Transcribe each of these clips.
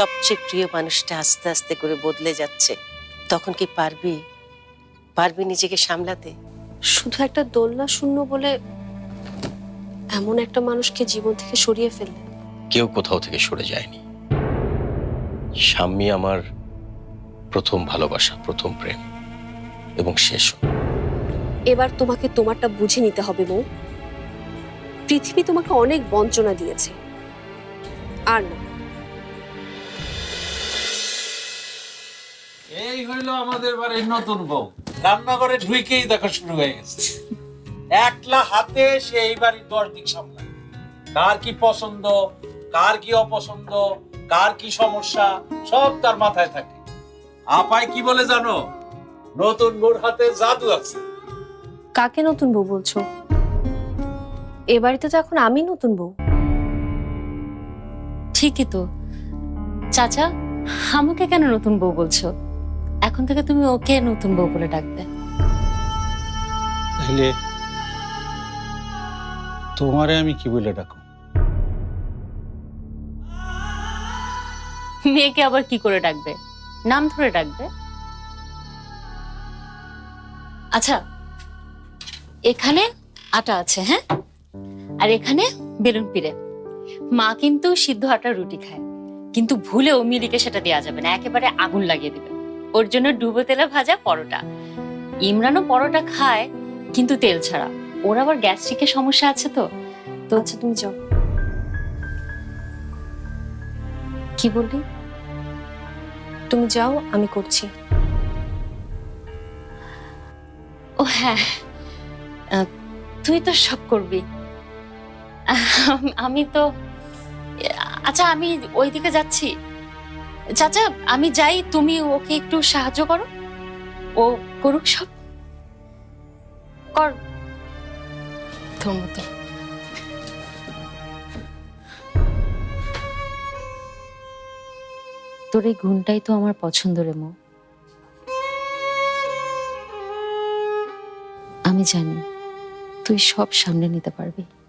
সবচেয়ে প্রিয় মানুষটা আস্তে আস্তে করে বদলে যাচ্ছে। তখন কি পারবি? পারবি নিজেকে সামলাতে? শুধু একটা দোলনা শূন্য বলে এমন একটা মানুষকে জীবন থেকে সরিয়ে ফেললে? কেউ কোথাও থেকে সরে যায়নি। স্বামী আমার প্রথম ভালোবাসা প্রথম প্রেম এবং শেষও এবার তোমাকে তোমারটা বুঝে নিতে হবে মৌ পৃথিবী তোমাকে অনেক বঞ্চনা দিয়েছে। আর না। এই হইল আমাদের বাড়ির নতুন বউ। রান্নাঘরে ঢুইকেই দেখো শুরু হয়ে গেছে। একলা হাতে সে এই বাড়ির দশ দিক সামলায়। কার কি পছন্দ কার কি অপছন্দ কার কি সমস্যা সব তার মাথায় থাকে। আপায় কি বলে জানো? নতুন বউর হাতে জাদু আছে। কাকে নতুন বউ বলছো? এ বাড়িতে তো এখন আমি নতুন বউ। ঠিকই তো। চাচা আমাকে কেন নতুন বউ বলছো? এখন থেকে তুমি ওকে নতুন বউ বলে ডাকবে। তাহলে তোমারে আমি কি বলে ডাকো মেয়েকে আবার কি করে ডাকবে? নাম ধরে ডাকবে? আচ্ছা এখানে আটা আছে হ্যাঁ? আর এখানে বেলুন পিড়ে। মা কিন্তু সিদ্ধ আটার রুটি খায়। কিন্তু ভুলেও মিলিকে সেটা দেওয়া যাবে না। একেবারে আগুন লাগিয়ে দিবে। ওর জন্য ডুবো তেলে ভাজা পরোটা। ইমরানও পরোটা খায়, কিন্তু তেল ছাড়া। ওর আবার গ্যাস্ট্রিকের সমস্যা আছে তো? তো আচ্ছা তুমি যাও। কি বললি? তুমি যাও, আমি করছি। ও হ্যাঁ। তুই তো সব করবি। আমি তো আচ্ছা আমি ওইদিকে যাচ্ছি। চাচা, আমি যাই, তুমি ওকে একটু সাহায্য করো। ও করুক সব। কর। তোর মতো তোর এই গুণটাই তো আমার পছন্দ রে মো। আমি জানি, তুই সব সামনে নিতে পারবি।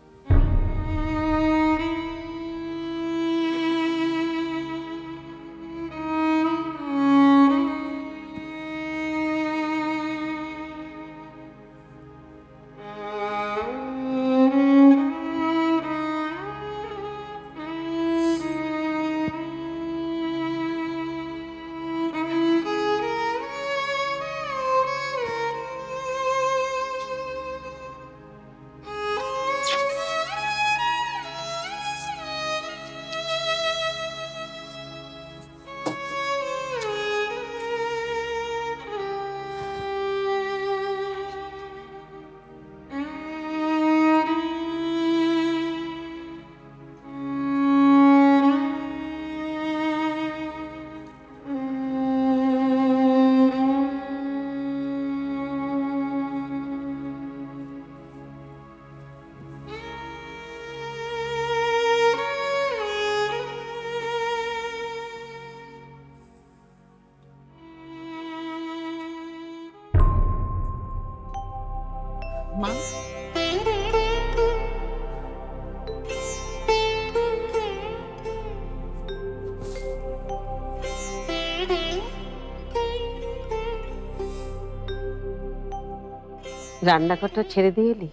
রান্নাঘরটা ছেড়ে দিয়ে এলি?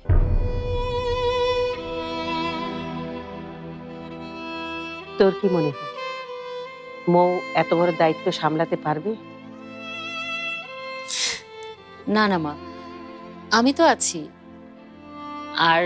তোর কি মনে হয়, মৌ এত বড় দায়িত্ব সামলাতে পারবে? না না মা, আমি তো আছি। আর